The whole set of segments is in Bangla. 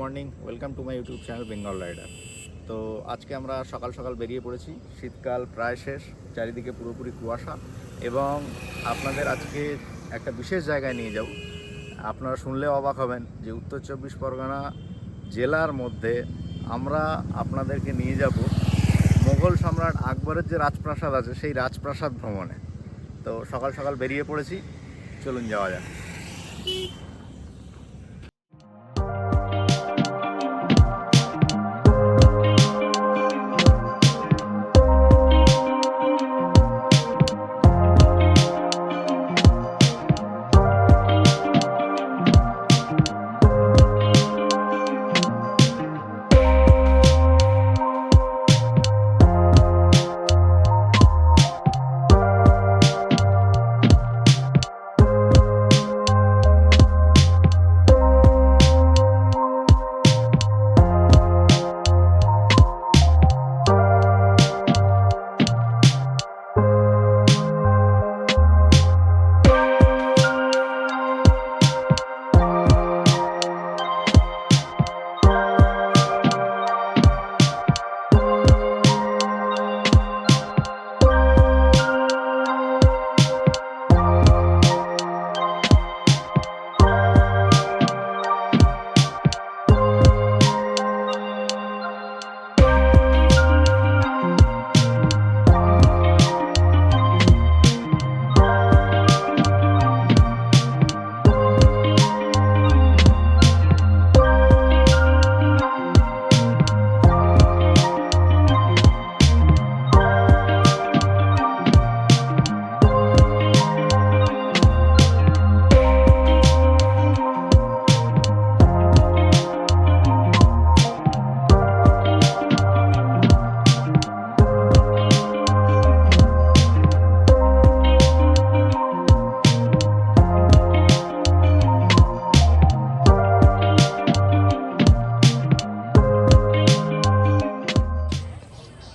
Morning, welcome to my YouTube channel Bengal Rider. তো আজকে আমরা সকাল সকাল বেরিয়ে পড়েছি, শীতকাল প্রায় শেষ, চারিদিকে পুরোপুরি কুয়াশা এবং আপনাদের আজকে একটা বিশেষ জায়গায় নিয়ে যাব। আপনারা শুনলে অবাক হবেন যে উত্তর চব্বিশ পরগনা জেলার মধ্যে আমরা আপনাদেরকে নিয়ে যাব মোগল সম্রাট আকবরের যে রাজপ্রাসাদ আছে, সেই রাজপ্রাসাদ ভ্রমণে। তো সকাল সকাল বেরিয়ে পড়েছি, চলুন যাওয়া যাক।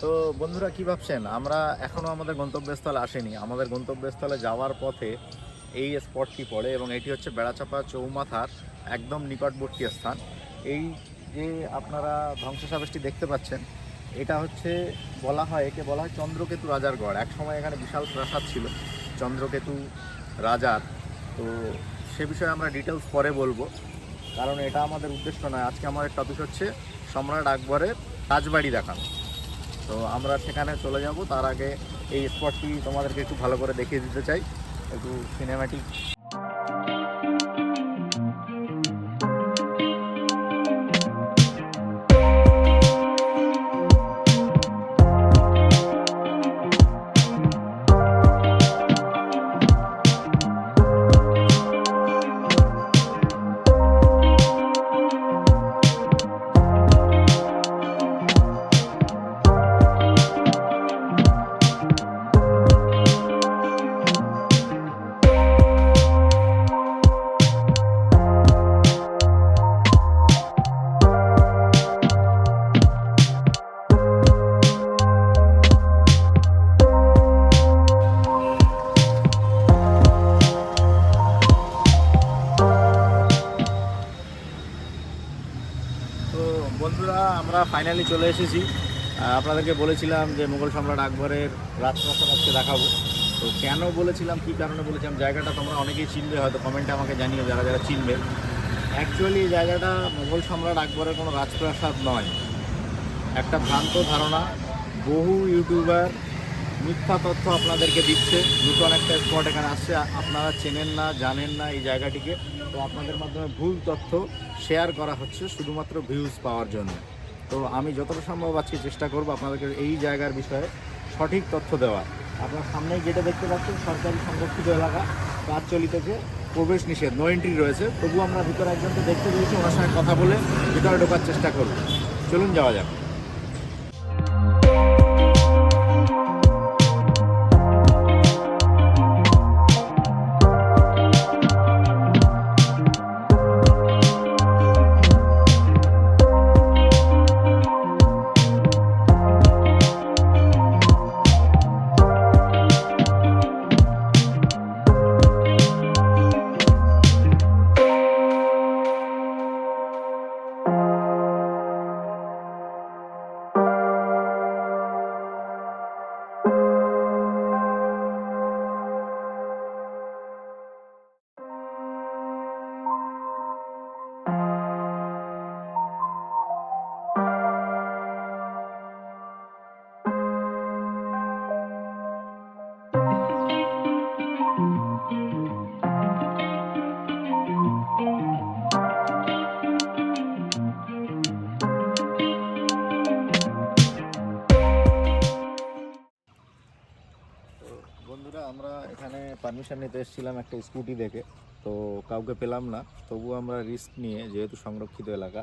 তো বন্ধুরা কি ভাবছেন? আমরা এখনও আমাদের গন্তব্যস্থলে আসেনি। আমাদের গন্তব্যস্থলে যাওয়ার পথে এই স্পটটি পড়ে এবং এটি হচ্ছে বেড়াচাপা চৌমাথার একদম নিকটবর্তী স্থান। এই যে আপনারা ধ্বংসাবশেষটি দেখতে পাচ্ছেন, এটা হচ্ছে বলা হয়, একে বলা হয় চন্দ্রকেতু রাজার গড়। এক সময় এখানে বিশাল প্রাসাদ ছিল, চন্দ্রকেতু রাজার। তো সে বিষয়ে আমরা ডিটেলস পরে বলব। কারণ এটা আমাদের উদ্দেশ্য নয়। আজকে আমাদের টপিক হচ্ছে সম্রাট আকবরের রাজবাড়ি দেখানো। তো আমরা সেখানে চলে যাব। তার আগে এই স্পটটি তোমাদেরকে একটু ভালো করে দেখিয়ে দিতে চাই। একটু সিনেমাটিক ফাইনালি চলে এসেছি। আপনাদেরকে বলেছিলাম যে মুঘল সম্রাট আকবরের রাজপ্রাসাদ আজকে দেখাবো। তো কেন বলেছিলাম, কী কারণে বলেছিলাম, জায়গাটা তোমরা অনেকেই চিনবে, হয়তো কমেন্টে আমাকে জানিও যারা যারা চিনবে। অ্যাকচুয়ালি জায়গাটা মুঘল সম্রাট আকবরের কোনো রাজপ্রাসাদ নয়। একটা ভ্রান্ত ধারণা, বহু ইউটিউবার মিথ্যা তথ্য আপনাদেরকে দিচ্ছে। নূতন একটা স্পট এখানে আসছে, আপনারা চেনেন না, জানেন না এই জায়গাটিকে। তো আপনাদের মাধ্যমে ভুল তথ্য শেয়ার করা হচ্ছে, শুধুমাত্র ভিউজ পাওয়ার জন্য। তো আমি যতটা সম্ভব আজকে চেষ্টা করব আপনাদেরকে এই জায়গার বিষয়ে সঠিক তথ্য দেওয়া আপনার সামনেই যেটা দেখতে পাচ্ছেন, সরকারি সংরক্ষিত এলাকা কাজ চলিতেছে প্রবেশ নিষেধ নো এন্ট্রি রয়েছে। তবুও আমরা ভিতরে একজনকে দেখতে পেয়েছি ওনার সঙ্গে কথা বলে ভিতরে ঢোকার চেষ্টা করব। চলুন যাওয়া যাক। পারমিশন নিতে এসেছিলাম একটা স্কুটি দেখে, তো কাউকে পেলাম না। তবুও আমরা রিস্ক নিয়ে, যেহেতু সংরক্ষিত এলাকা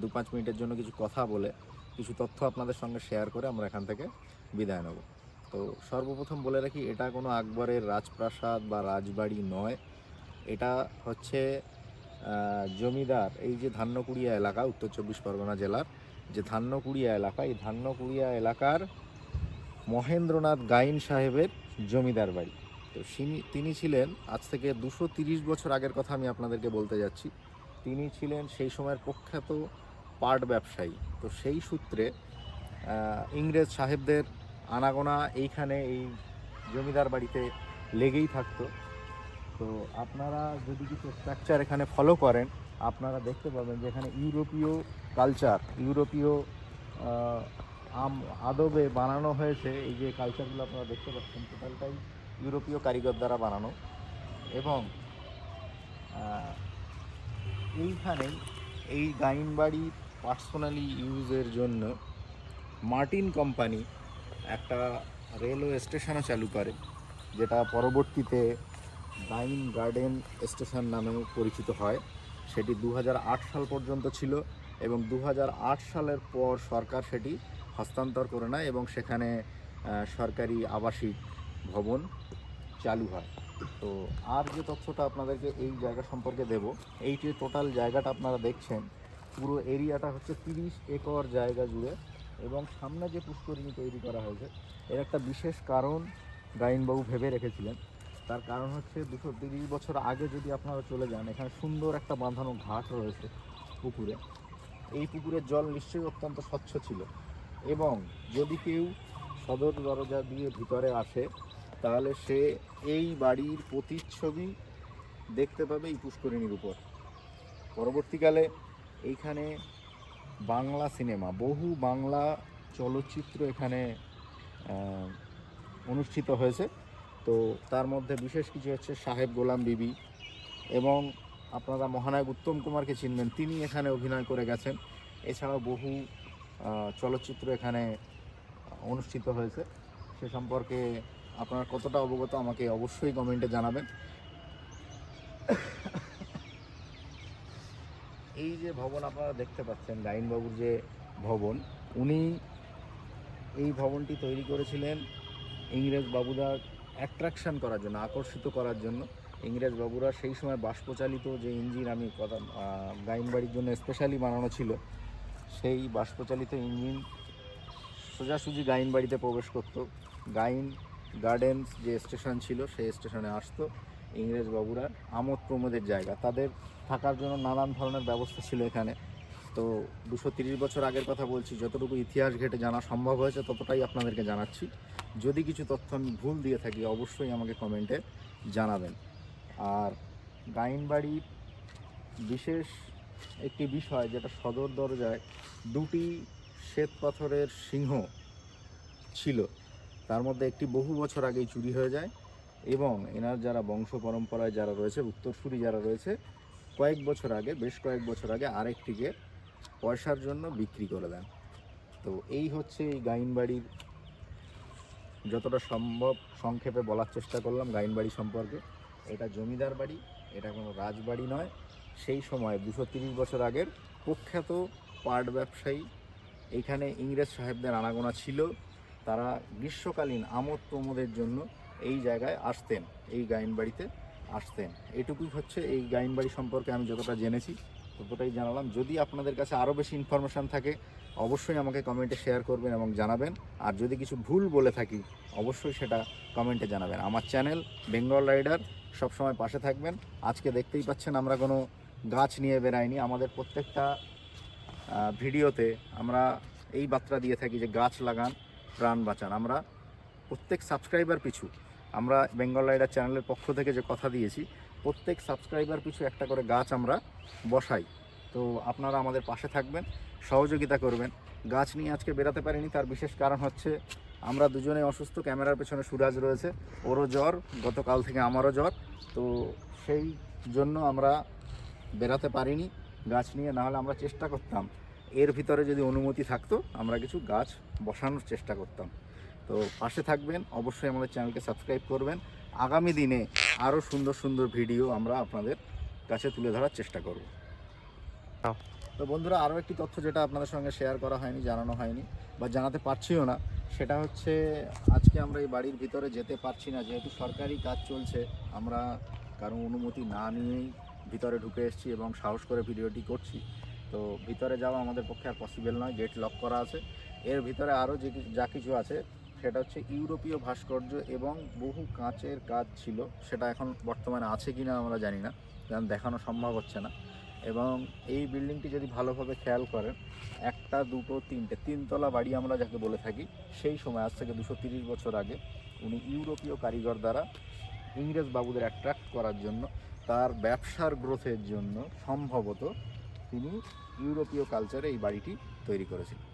দু পাঁচ মিনিটের জন্য কিছু কথা বলে, কিছু তথ্য আপনাদের সঙ্গে শেয়ার করে আমরা এখান থেকে বিদায় নেব। তো সর্বপ্রথম বলে রাখি, এটা কোনো আকবরের রাজপ্রাসাদ বা রাজবাড়ি নয়। এটা হচ্ছে জমিদার, এই যে ধান্যকুড়িয়া এলাকা, উত্তর চব্বিশ পরগনা জেলার যে ধান্যকুড়িয়া এলাকা, এই ধান্যকুড়িয়া এলাকার মহেন্দ্রনাথ গাইন সাহেবের জমিদার বাড়ি। তো তিনি ছিলেন আজ থেকে দুশো তিরিশ বছর আগের কথা আমি আপনাদেরকে বলতে যাচ্ছি। তিনি ছিলেন সেই সময়ের প্রখ্যাত পাট ব্যবসায়ী। তো সেই সূত্রে ইংরেজ সাহেবদের আনাগোনা এইখানে এই জমিদার বাড়িতে লেগেই থাকতো। তো আপনারা যদি কিছু স্ট্রাকচার এখানে ফলো করেন, আপনারা দেখতে পাবেন যে এখানে ইউরোপীয় কালচার ইউরোপীয় আম, আদবে বানানো হয়েছে। এই যে কালচারগুলো আপনারা দেখতে পাচ্ছেন টোটালটাই ইউরোপীয় কারিগর দ্বারা বানানো এবং আহ, এইখানেই এই গাইনবাড়ি পার্সোনালি ইউজের জন্য মার্টিন কোম্পানি একটা রেলওয়ে স্টেশনও চালু করে যেটা পরবর্তীতে গাইন গার্ডেন স্টেশন নামেও পরিচিত হয়। সেটি দু হাজার আট সাল পর্যন্ত ছিল এবং দু হাজার আট সালের পর সরকার সেটি হস্তান্তর করে নেয় এবং সেখানে সরকারি আবাসিক ভবন চালু হয়। তো আর যে তথ্যটা আপনাদেরকে এই জায়গা সম্পর্কে দেব এই যে টোটাল জায়গাটা আপনারা দেখছেন। পুরো এরিয়াটা হচ্ছে তিরিশ একর জায়গা জুড়ে এবং সামনে যে পুষ্করিণী তৈরি করা হয়েছে, এর একটা বিশেষ কারণ গাইনবাবু ভেবে রেখেছিলেন। তার কারণ হচ্ছে দুশো তিরিশ বছর আগে যদি আপনারা চলে যান, এখানে সুন্দর একটা বাঁধানো ঘাট রয়েছে পুকুরে। এই পুকুরের জল নিশ্চয়ই অত্যন্ত স্বচ্ছ ছিল এবং যদি কেউ সদর দরজা দিয়ে ভিতরে আসে, তাহলে সে এই বাড়ির প্রতিচ্ছবি দেখতে পাবে এই পুষ্করিণীর উপর। পরবর্তীকালে এইখানে বাংলা সিনেমা, বহু বাংলা চলচ্চিত্র এখানে অনুষ্ঠিত হয়েছে। তো তার মধ্যে বিশেষ কিছু হচ্ছে সাহেব গোলাম বিবি এবং আপনারা মহানায়ক উত্তম কুমারকে চিনবেন, তিনি এখানে অভিনয় করে গেছেন। এছাড়াও বহু চলচ্চিত্র এখানে অনুষ্ঠিত হয়েছে সে সম্পর্কে আপনার কতটা অবগত আমাকে অবশ্যই কমেন্টে জানাবেন। এই যে ভবন আপনারা দেখতে পাচ্ছেন গাইনবাবুর যে ভবন উনি এই ভবনটি তৈরি করেছিলেন ইংরেজ বাবুদার অ্যাট্রাকশন করার জন্য আকর্ষিত করার জন্য। ইংরেজ বাবুরা সেই সময় বাষ্পচালিত যে ইঞ্জিন আমি কথা আহ, গাইনবাড়ির জন্য স্পেশালি বানানো ছিল সেই বাষ্পচালিত ইঞ্জিন সোজাসুজি গাইন বাড়িতে প্রবেশ করতো। গাইন গার্ডেন্স যে স্টেশন ছিল, সেই স্টেশনে আসতো ইংরেজ বাবুরা আমোদ প্রমোদের জায়গা। তাদের থাকার জন্য নানান ধরনের ব্যবস্থা ছিল এখানে। তো দুশো তিরিশ বছর আগের কথা বলছি, যতটুকু ইতিহাস ঘেটে জানা সম্ভব হয়েছে, ততটাই আপনাদেরকে জানাচ্ছি। যদি কিছু তথ্য আমি ভুল দিয়ে থাকি, অবশ্যই আমাকে কমেন্টে জানাবেন। আর গাইনবাড়ির বিশেষ একটি বিষয়, যেটা সদর দরজায় দুটি শ্বেত পাথরের সিংহ ছিল। তার মধ্যে একটি বহু বছর আগেই চুরি হয়ে যায় এবং এনার যারা বংশ পরম্পরায় যারা রয়েছে, উত্তরসূরি যারা রয়েছে, কয়েক বছর আগে, বেশ কয়েক বছর আগে আরেকটিকে পয়সার জন্য বিক্রি করে দেন। তো এই হচ্ছে এই গাইনবাড়ির যতটা সম্ভব সংক্ষেপে বলার চেষ্টা করলাম গাইনবাড়ি সম্পর্কে। এটা জমিদার বাড়ি, এটা কোনো রাজবাড়ি নয়। সেই সময় দুশো বছর আগের প্রখ্যাত পাট ব্যবসায়ী এইখানে ইংরেজ সাহেবদের আনাগোনা ছিল, তারা গ্রীষ্মকালীন আমোদ প্রমোদের জন্য এই জায়গায় আসতেন, এই গাইন বাড়িতে আসতেন। এটুকুই হচ্ছে এই গাইন বাড়ি সম্পর্কে আমি যতটা জেনেছি, ততটাই জানালাম। যদি আপনাদের কাছে আরও বেশি ইনফরমেশান থাকে, অবশ্যই আমাকে কমেন্টে শেয়ার করবেন এবং জানাবেন। আর যদি কিছু ভুল বলে থাকি, অবশ্যই সেটা কমেন্টে জানাবেন। আমার চ্যানেল বেঙ্গল রাইডার সবসময় পাশে থাকবেন। আজকে দেখতেই পাচ্ছেন আমরা কোনো গাছ নিয়ে বেরাইনি আমাদের প্রত্যেকটা ভিডিওতে আমরা এই বার্তা দিয়ে থাকি যে গাছ লাগান, প্রাণ বাঁচান। আমরা প্রত্যেক সাবস্ক্রাইবার পিছু, আমরা বেঙ্গল রাইডার চ্যানেলের পক্ষ থেকে যে কথা দিয়েছি, প্রত্যেক সাবস্ক্রাইবার পিছু একটা করে গাছ আমরা বসাই। তো আপনারা আমাদের পাশে থাকবেন, সহযোগিতা করবেন। গাছ নিয়ে আজকে বেরাতে পারিনি, তার বিশেষ কারণ হচ্ছে আমরা দুজনে অসুস্থ, ক্যামেরার পেছনে সুরাজ রয়েছে। ওরও জ্বর, গতকাল থেকে আমারও জ্বর। তো সেই জন্য আমরা বেরাতে পারিনি, গাছ নিয়ে। নাহলে আমরা চেষ্টা করতাম এর ভিতরে যদি অনুমতি থাকতো আমরা কিছু গাছ বসানোর চেষ্টা করতাম। তো পাশে থাকবেন অবশ্যই আমাদের চ্যানেলকে সাবস্ক্রাইব করবেন। আগামী দিনে আরও সুন্দর সুন্দর ভিডিও আমরা আপনাদের কাছে তুলে ধরার চেষ্টা করব। হ্যাঁ। তো বন্ধুরা আরও একটি তথ্য যেটা আপনাদের সঙ্গে শেয়ার করা হয়নি জানানো হয়নি বা জানাতে পারছিও না সেটা হচ্ছে আজকে আমরা এই বাড়ির ভিতরে যেতে পারছি না। যেহেতু সরকারি কাজ চলছে আমরা কারও অনুমতি না নিয়েই ভিতরে ঢুকে এসেছি এবং সাহস করে ভিডিওটি করছি। তো ভিতরে যাওয়া আমাদের পক্ষে আর পসিবল নয় গেট লক করা আছে। এর ভিতরে আরও যে যা কিছু আছে, সেটা হচ্ছে ইউরোপীয় ভাস্কর্য এবং বহু কাঁচের কাজ ছিল। সেটা এখন বর্তমানে আছে কি না আমরা জানি না, কারণ দেখানো সম্ভব হচ্ছে না। এবং এই বিল্ডিংটি যদি ভালোভাবে খেয়াল করেন, একটা, দুটো, তিনটে, তিনতলা বাড়ি আমরা যাকে বলে থাকি, সেই সময়, আজ থেকে দুশো তিরিশ বছর আগে, উনি ইউরোপীয় কারিগর দ্বারা ইংরেজ বাবুদের অ্যাট্রাক্ট করার জন্য, তার ব্যবসার গ্রোথের জন্য সম্ভবত তিনি ইউরোপীয় কালচারে এই বাড়িটি তৈরি করেছিলেন